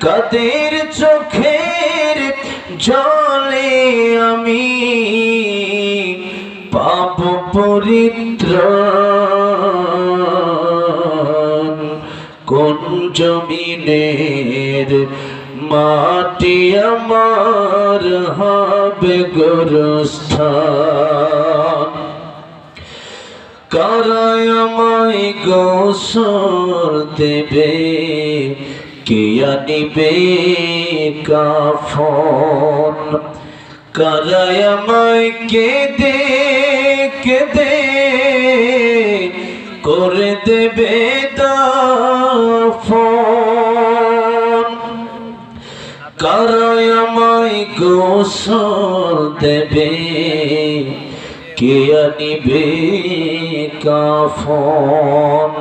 কাদের চোখের জলে আমি পাপ পরিত্র? কোন জমিনের মাটি আমার হবে গোরস্থান? কারায় আমায় গোসর দেবে? কে আনিবে কাফন কারায় আমায় কেঁদে কেঁদে করে দেবে দাফন কারায় আমায় গোসল দেবে কে আনিবে কাফন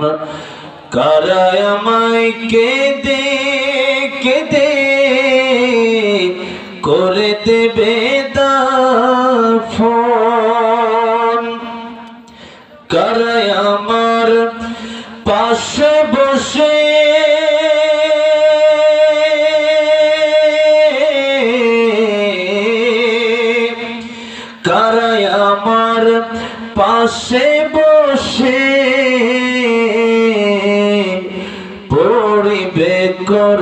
কারায় আমায় কেঁদে দেবে দাফন কারায় আমার পাশে বসে। কারায় আমার পাশে বসে। পড়িবে কর